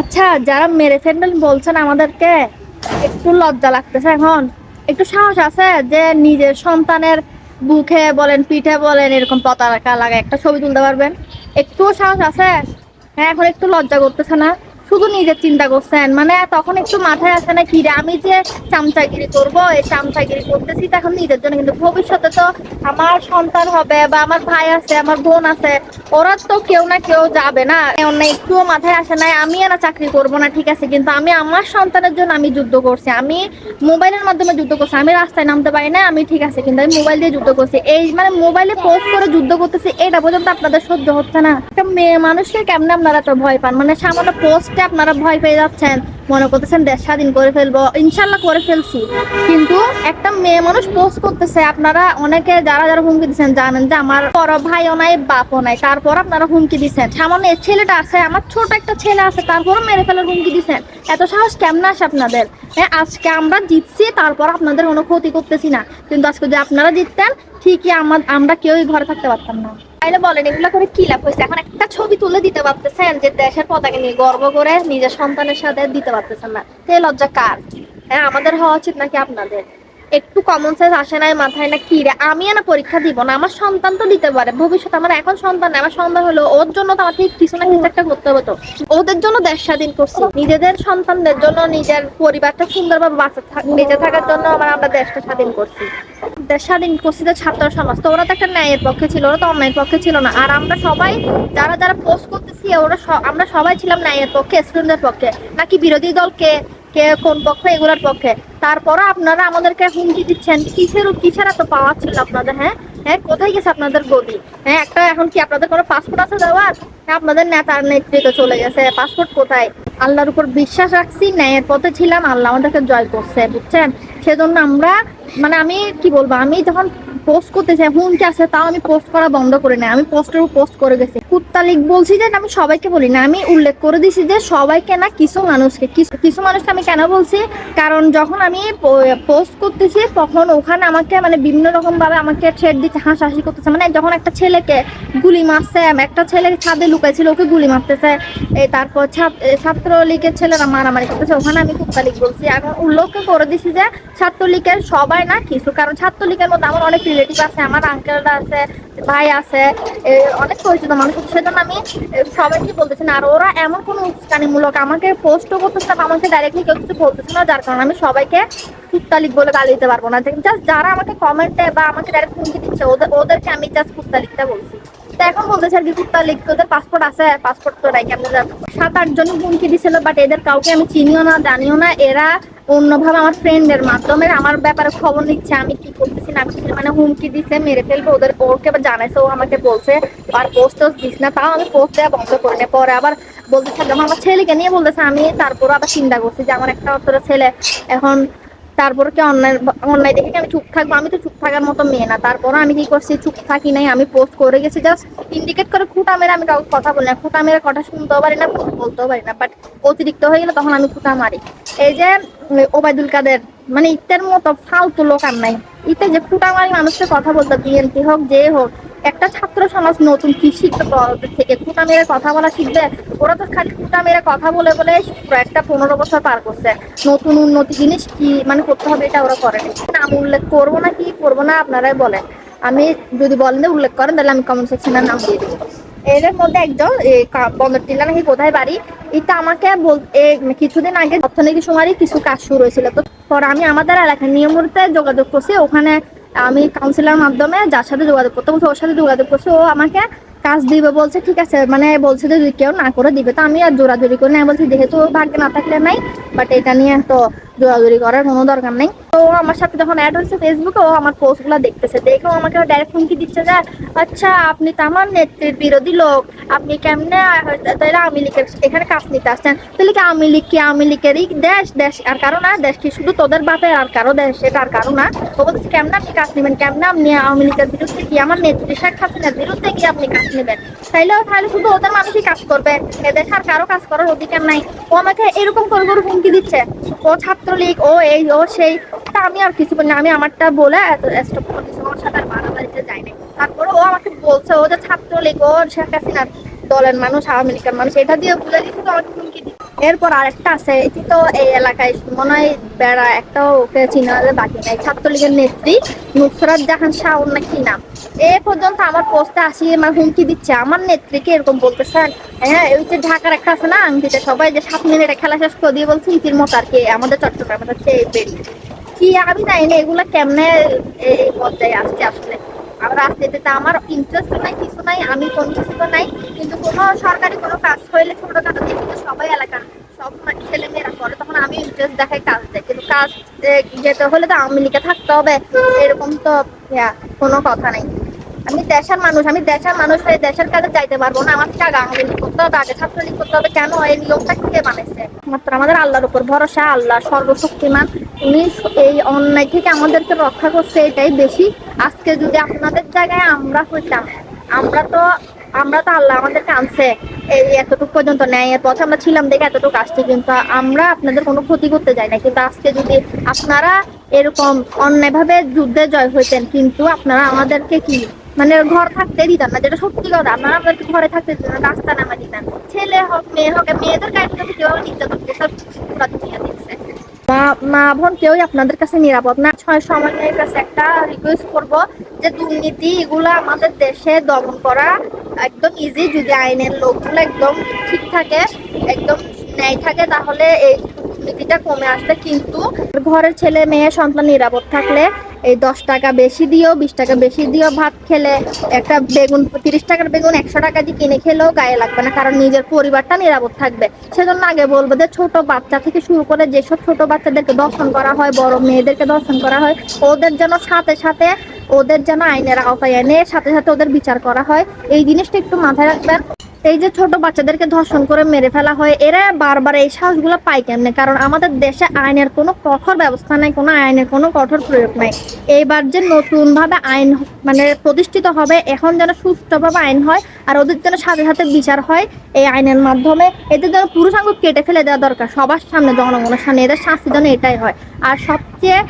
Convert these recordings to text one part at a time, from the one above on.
আচ্ছা যারা মেরে ফেলবেন বলছেন আমাদেরকে একটু লজ্জা লাগতেছে এখন। একটু সাহস আছে যে নিজের সন্তানের বুকে বলেন, পিঠে বলেন, এরকম পতাকা লাগা একটা ছবি তুলতে পারবেন? একটু সাহস আছে? হ্যাঁ এখন একটু লজ্জা করতেছে না? শুধু নিজের চিন্তা করছেন? মানে তখন একটু মাথায় আসে না কি আমি যে চামচাগিরি করব, এই চামচাগিরি করতেছি তো এখন নিজের জন্য কিন্তু ভবিষ্যতে তো আমার সন্তান হবে বা আমার ভাই আছে, আমার বোন আছে, ওরা তো কেউ না কেউ যাবে না। অন্য একটুও মাথায় আসে নাই, আমি না চাকরি করব না, ঠিক আছে, কিন্তু আমি আমার সন্তানের জন্য আমি যুদ্ধ করছি, আমি মোবাইলের মাধ্যমে যুদ্ধ করছি, আমি রাস্তায় নামতে পারি না, আমি ঠিক আছে, কিন্তু আমি মোবাইল দিয়ে যুদ্ধ করছি। এই মানে মোবাইলে পোস্ট করে যুদ্ধ করতেছি, এটা পর্যন্ত আপনাদের সহ্য হচ্ছে না। একটা মেয়ে মানুষকে কেমনে আপনারা তো ভয় পান? মানে সামান্য পোস্টে আপনারা ভয় পেয়ে যাচ্ছেন। মনে করতেছেন দেশ স্বাধীন করে ফেলব, ইনশাল্লাহ করে ফেলছি। কিন্তু একটা মেয়ে মানুষ পোস্ট করতেছে, আপনারা অনেকে যারা যারা হুমকি দিচ্ছেন জানেন যে আমার বড় ভাইও নাই, বাপও নাই। তারপর আপনারা হুমকি দিচ্ছেন। সামান্য ছেলেটা আছে, আমার ছোট একটা ছেলে আছে, তারপরও মেরে ফেলার হুমকি দিচ্ছেন। এত সাহস কেমন আসে আপনাদের? হ্যাঁ আজকে আমরা জিতছি, তারপর আপনাদের কোনো ক্ষতি করতেছি না। কিন্তু আজকে যদি আপনারা জিততেন, ঠিকই আমার, আমরা কেউই ঘরে থাকতে পারতাম না। তাইলে বলেন, এগুলো করে কি লাভ হয়েছে এখন একটা ছবি তুলে দিতে পারতেছেন যে দেশের পতাকা নিয়ে গর্ব করে নিজের সন্তানের সাথে দিতে পারতেছেন না। সে লজ্জা কার? হ্যাঁ আমাদের হওয়া উচিত নাকি আপনাদের? একটু কমন সেন্স আসে নাই মাথায় না কি রে? আমি না পরীক্ষা দিব না, আমার সন্তান তো দিতে পারে। ভবিষ্যৎ আমার এখন সন্তান আমার সন্তান হলো ওর জন্য তো আমাকে কিছু না কিছু একটা করতে হবে তো। ওদের জন্য দেশ স্বাধীন করছি। নিজেদের সন্তানদের জন্য, নিজের পরিবারটা সুন্দরভাবে বাঁচা বেঁচে থাকার জন্য আমার, আমরা দেশটা স্বাধীন করছি। দেশ স্বাধীন করছি তো ছাত্র সমাজ। তো ওরা তো একটা ন্যায়ের পক্ষে ছিল, ওরা তো অন্যায়ের পক্ষে ছিল না। আর আমরা সবাই, যারা যারা পোস্ট করতেছি, ওরা আমরা সবাই ছিলাম ন্যায়ের পক্ষে স্টুডেন্টের পক্ষে। নাকি বিরোধী দলকে কে কোন পক্ষ এগুলোর পক্ষে। তারপরও আপনারা আমাদেরকে হুমকি দিচ্ছেন। কিসের কিসের এত পাওয়ার ছিল আপনাদের হ্যাঁ? হ্যাঁ কোথায় গেছে আপনাদের গদি? হ্যাঁ একটা এখন কি আপনাদের কোনো পাসপোর্ট আছে দেওয়ার? হ্যাঁ, আপনাদের নেতার নেতৃত্ব চলে গেছে। পাসপোর্ট কোথায়? আল্লাহর উপর বিশ্বাস রাখছি ন্যায়ের পথে ছিলাম আল্লাহ আমাদেরকে জয় করছে বুঝছেন? সেজন্য আমরা মানে আমি কি বলব আমি যখন পোস্ট করতে চাই হুমকি আছে তাও আমি পোস্ট করা বন্ধ করে না আমি পোস্টের উপর পোস্ট করে গেছি। কুত্তালিক বলছি যে, আমি সবাইকে বলি না, আমি উল্লেখ করে দিছি যে সবাইকে না কিছু মানুষকে, কিছু কিছু মানুষকে আমি কেন বলছি? কারণ যখন আমি পোস্ট করতেছি, তখন ওখানে আমাকে মানে বিভিন্ন রকম ভাবে আমাকে ছেড় দিচ্ছে, হাসাহাসি করতেছে। মানে যখন একটা ছেলেকে গুলি মারছে, একটা ছেলে ছাদে লুকাইছিল, ওকে গুলি মারতেছে। তারপর ছাত্রলীগের ছেলেরা মারামারি করতেছে, ওখানে আমি কুত্তালিক বলছি। এখন উল্লেখ করে দিছি যে ছাত্রলীগের সবাই না কিছু, কারণ ছাত্রলীগের মধ্যে আমার অনেক রিলেটিভ আছে, আমার আঙ্কেলরা আছে, ভাই আছে অনেক পরিচিত মানুষ সেজন্য আমি সবাইকে বলতেছি না। আর ওরা এমন কোনো উস্কানিমূলক আমাকে পোস্টও করতেছে না আমাকে ডাইরেক্টলি কেউ কিছু বলতেছে না, যার কারণে আমি সবাইকে কুত্তালিক বলে গালি দিতে পারব না। জাস্ট যারা আমাকে কমেন্টে বা আমাকে ডাইরেক্ট হুমকি দিচ্ছে ওদের ওদেরকে আমি জাস্ট কুত্তালিকটা বলছি। তো এখন বলতেছে আর কি কুত্তালিক তোদের পাসপোর্ট আছে পাসপোর্ট তো নাই, কেমন সাত, আট জন হুমকি দিছিল বাট এদের কাউকে আমি চিনিও না, জানিও না। এরা অন্যভাবে আমার ফ্রেন্ডের মাধ্যমে আমার ব্যাপারে খবর নিচ্ছে, আমি কি করতেছি না মানে হুমকি দিচ্ছে মেরে ফেলব ওদের ওকে আবার জানাইছে, ও আমাকে বলছে, আর পোস্ট টোস্ট দিস না। তাও আমি পোস্ট দেওয়া বন্ধ করে নি পরে আবার বলতে থাকলাম, আমার ছেলেকে নিয়ে বলতেছে, আমি তারপর আবার চিন্তা করছি যে আমার একটা অতটা ছেলে, এখন তারপরে কি অন্যায় অন্যায় দেখে কি আমি চুপ থাকব? আমি তো চুপ থাকার মতো মেয়ে না। তারপরে আমি কি করছি, চুপ থাকি নাই, আমি পোস্ট করে গেছি জাস্ট ইন্ডিকেট করে খুঁটা মেরে আমি কাউকে কথা বলি না। খুঁটা মেরে কথা শুনতেও পারি না বলতেও পারি না। বাট অতিরিক্ত হয়ে গেলে তখন আমি খুঁটা মারি। এই যে ওবায়দুল কাদের মানে ইতের মতো ফালতু লোক আর নাই। ইতে যে খুঁটা মারি মানুষকে কথা বলতো বিএনপি হোক, যে হোক, একটা ছাত্র সমাজ নতুন কি ওদের থেকে? খুঁটা মেরে কথা বলা শিখবে? ওরা তো খালি খুঁটা মেরে কথা বলে বলে একটা পনেরো বছর পার করছে। নতুন উন্নতি জিনিস কি মানে করতে হবে এটা ওরা করেনি নাম উল্লেখ করব না কি করব না, আপনারাই বলেন। আমি যদি বলেন উল্লেখ করেন, তাহলে আমি কমেন্ট সেকশনের নাম দিয়ে দেবো। এদের মধ্যে একজন এই কা- বন্দর টিলা নাকি কোথায় বাড়ি? এটা আমাকে বল কিছুদিন আগে অর্থনীতি সময় কিছু কাজ শুরু হয়েছিল। তো পরে আমি আমাদের এলাকায় নিয়মিত যোগাযোগ করছি। ওখানে আমি কাউন্সিলার মাধ্যমে যার সাথে যোগাযোগ করতে বলছি, ওর সাথে যোগাযোগ করছি। ও আমাকে কাজ দিবে, বলছে, ঠিক আছে। মানে বলছে যে কেউ না করে দিবে। তো আমি আর জোরাজোরি করি না বলছি, যেহেতু ভাগ্যে না থাকলে নাই বাট এটা নিয়ে তো জোরাজোরি করার কোনো দরকার নেই। তো ও আমার সাথে যখন অ্যাড হয়েছে ফেসবুকে ও আমার পোস্টগুলো দেখতেছে। দেখেও আমাকে ডাইরেক্ট হুমকি দিচ্ছে যে আচ্ছা আপনি তো আমার নেত্রীর বিরোধী লোক। আপনি কেমনে তাহলে আওয়ামী লীগের এখানে কাজ নিতে আসছেন? তাহলে কি আওয়ামী লীগ কি আওয়ামী লীগেরই দেশ? দেশ আর কারও না? দেশ কি শুধু তোদের বাপের আর কারও দেশ? সেটা আর কারও না। ও বলছে কেমনে আপনি কাজ নেবেন? কেমনে আপনি আওয়ামী লীগের বিরুদ্ধে কি আমার নেত্রী শেখ হাসিনার বিরুদ্ধে কি আপনি কাজ নেবেন? তাইলে তাহলে শুধু ওদের মানুষই কাজ করবে। এদেশ আর কারও কাজ করার অধিকার নাই। ও আমাকে এরকম করে করে হুমকি দিচ্ছে। ও ছাত্রলীগ, ও এই, ও সেই। তা আমি আর কিছু বলি আমি আমারটা বলে এত স্টপ করে দিচ্ছি ওর সাথে আর বাড়াবাড়িতে যাই নাই তারপরে ও আমাকে বলছে, ও যে ছাত্রলীগ, ও শেখ হাসিনার দলের মানুষ, আওয়ামী লীগের মানুষ, এটা দিয়ে বুঝে দিচ্ছে তো আমাকে হুমকি দিচ্ছে। এরপর আরেকটা আছে, এটি তো এই এলাকায় মনে হয় বেড়া একটা ওকে চিনাদের বাকি নাই। ছাত্রলীগের নেত্রী নুসরাত জাহান শাওন না কি নাম। এ পর্যন্ত আমার পোস্টে আসি আমার হুমকি দিচ্ছে। আমার নেত্রীকে এরকম বলতেছেন হ্যাঁ ওই যে ঢাকার একটা আছে না, আংটিতে সবাই যে সাত মিনিটে খেলা শেষ করে দিয়ে বলছে, ইতির মতো আর কি, আমাদের চট্টগ্রামের হচ্ছে কি আমি জানি না, এগুলা কেমনে এই পর্যায়ে আসছে আসলে? আর রাজনীতিতে আমার ইন্টারেস্ট নাই, কিছু নাই, আমি কোনো কিছু নাই, কিন্তু কোনো সরকারি কোনো কাজ হইলে ছোটখাটো দিয়ে কিন্তু সবাই এলাকার সব ছেলে মেয়েরা করে তখন আমি ইন্টারেস্ট দেখাই কাজ দেয় কিন্তু কাজ যেতে হলে তো আওয়ামী থাকতে হবে, এরকম তো কোনো কথা নেই। আমি দেশের মানুষ, আমি দেশের মানুষ হয়ে দেশের কাজে যাইতে পারব না আমার আগে আওয়ামী করতে হবে, আগে ছাত্রলীগ করতে হবে, কেন এই নিয়মটা কে বানাইছে মাত্র আমাদের আল্লাহর উপর ভরসা আল্লাহ সর্বশক্তিমান, উনি এই অন্যায় থেকে আমাদেরকে রক্ষা করছে, এটাই বেশি। আজকে যদি আপনাদের জায়গায় আমরা হইতাম, আমরা তো আমরা তো আল্লাহ আমাদেরকে আনছে এই এতটুকু পর্যন্ত ন্যায়ের পথে আমরা ছিলাম দেখে এতটুকু আসছে কিন্তু আমরা আপনাদের কোনো ক্ষতি করতে যাই না কিন্তু আজকে যদি আপনারা এরকম অন্যায়ভাবে যুদ্ধে জয় হইতেন কিন্তু আপনারা আমাদেরকে কি মানে ঘর থাকতে দিতাম না যেটা সত্যি কথা আপনারা আমাদেরকে ঘরে থাকতে দিতেন না, রাস্তা নামা দিতাম ছেলে হোক মেয়ে হোক মেয়েদের কিন্তু কীভাবে নির্যাতন করতে মা মা বোন কেউই আপনাদের কাছে নিরাপদ না। ছয় সমন্বয়ের কাছে একটা রিকোয়েস্ট করব যে দুর্নীতি এগুলো আমাদের দেশে দমন করা একদম ইজি যদি আইনের লোকগুলো একদম ঠিক থাকে, একদম ন্যায় থাকে, তাহলে এই দুর্নীতিটা কমে আসবে কিন্তু ঘরের ছেলে মেয়ে সন্তান নিরাপদ থাকলে এই দশ টাকা বেশি দিও বিশ টাকা বেশি দিও ভাত খেলে, একটা বেগুন, তিরিশ টাকার বেগুন একশো টাকা দিয়ে কিনে খেলেও গায়ে লাগবে না, কারণ নিজের পরিবারটা নিরাপদ থাকবে। সেজন্য আগে বলব যে ছোট বাচ্চা থেকে শুরু করে যেসব ছোট বাচ্চাদেরকে দর্শন করা হয়, বড় মেয়েদেরকে দর্শন করা হয়, ওদের যেন সাথে সাথে ওদের যেন আইনের আওতায় এনে সাথে সাথে ওদের বিচার করা হয়, এই জিনিসটা একটু মাথায় রাখবেন। এই যে ছোট বাচ্চাদেরকে ধর্ষণ করে মেরে ফেলা হয়, এরা বারবার এই সাহসগুলো পায় কেমনে? কারণ আমাদের দেশে আইনের কোনো কঠোর ব্যবস্থা নাই, কোনো আইনের কোনো কঠোর প্রয়োগ নাই। এইবার যে নতুন ভাবে আইন মানে প্রতিষ্ঠিত হবে, এখন যেন সুষ্ঠুভাবে আইন হয় আর ওদের যেন সাথে সাথে বিচার হয়, এই আইনের মাধ্যমে এদের যেন পুরুষাঙ্গ কেটে ফেলে দেওয়া দরকার, সবার সামনে জনগণের সামনে। এদের শাস্তি যেন এটাই হয়। আর সবচেয়ে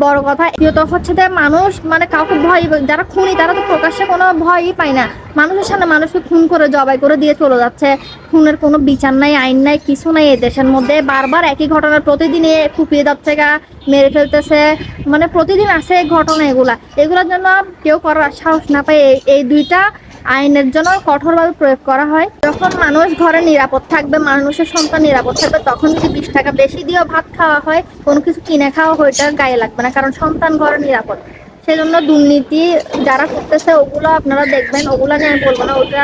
বড় কথা দ্বিতীয়ত হচ্ছে যে মানুষ মানে কাউকে ভয়, যারা খুনি, তারা তো প্রকাশ্যে কোনো ভয়ই পায় না। মানুষের সামনে মানুষকে খুন করে, জবাই করে দিয়ে চলে যাচ্ছে। খুনের কোনো বিচার নাই, আইন নাই, কিছু নাই এই দেশের মধ্যে। বারবার একই ঘটনা প্রতিদিন এ কুপিয়ে যাচ্ছে গা, মেরে ফেলতেছে। মানে প্রতিদিন আসে এই ঘটনা এগুলা। এগুলোর জন্য কেউ করার সাহস না পায়। এই দুইটা আইনের জন্য কঠোরভাবে প্রয়োগ করা হয়। যখন মানুষ ঘরে নিরাপদ থাকবে, মানুষের সন্তান নিরাপদ থাকবে, তখন যদি বিশ টাকা বেশি দিয়েও ভাত খাওয়া হয়, কোনো কিছু কিনে খাওয়া ওইটা গায়ে লাগবে না, কারণ সন্তান ঘরে নিরাপদ। সেজন্য দুর্নীতি যারা করতেছে, ওগুলো আপনারা দেখবেন, ওগুলো নিয়ে আমি বলব না, ওটা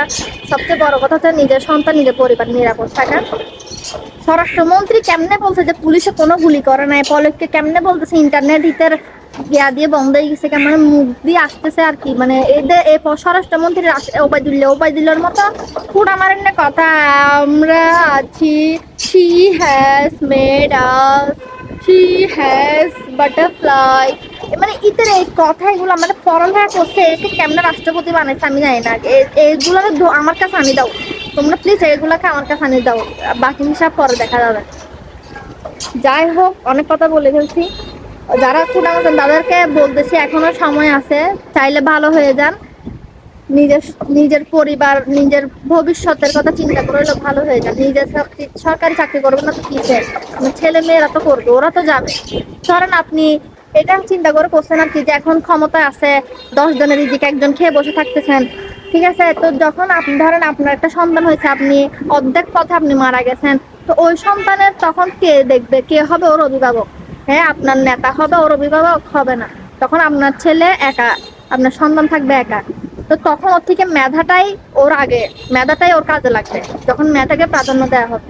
সবচেয়ে বড় কথা হচ্ছে নিজের সন্তান, নিজের পরিবার নিরাপদ থাকা। স্বরাষ্ট্রমন্ত্রী কেমনে বলছে যে, পুলিশে কোনো গুলি করে নাই, পলককে কেমনে বলতেছে, ইন্টারনেট হিতের ইয়া দিয়ে বন্ধ হয়ে গেছে মানে মুখ দিয়ে আসতেছে আর কি। মানে এদের এই প- স্বরাষ্ট্রমন্ত্রী ওবায়দুল্লাহ ওবায়দুল্লাহর মতো মারেন না কথা, আমরা আছি she has made us she has butterfly মানে ইতের এই কথা এগুলো মানে পড়ালেখা করছে একে কেমনে রাষ্ট্রপতি বানাইছে আমি জানি না। এ- এইগুলো ধ- আমার কাছে আনি দাও। তোমরা প্লিজ এগুলাকে আমার কাছে আনি দাও। বাকি হিসাব পরে দেখা যাবে। যাই হোক, অনেক কথা বলে ফেলছি। যারা আছেন তাদেরকে বলতেছি, এখনও সময় আছে, চাইলে ভালো হয়ে যান। নিজের নিজের পরিবার, নিজের ভবিষ্যতের কথা চিন্তা করে হলেও ভালো হয়ে যান। নিজের সরকারি চাকরি করবে না তো কিসের মানে ছেলে মেয়েরা তো করবে, ওরা তো যাবে ধরেন আপনি, এটা চিন্তা করে করছেন আর কি, যে এখন ক্ষমতা আছে, দশ জনের দিকে একজন খেয়ে বসে থাকতেছেন, ঠিক আছে? তো যখন আপনি ধরেন আপনার একটা সন্তান হয়েছে, আপনি অর্ধেক পথে আপনি মারা গেছেন, তো ওই সন্তানের তখন কে দেখবে, কে হবে ওর অভিভাবক? হ্যাঁ আপনার নেতা হবে ওর অভিভাবক হবে না। তখন আপনার ছেলে একা, আপনার সন্তান থাকবে একা। তো তখন ওর থেকে মেধাটাই ওর আগে, মেধাটাই ওর কাজে লাগবে। যখন মেধাকে প্রাধান্য দেওয়া হবে।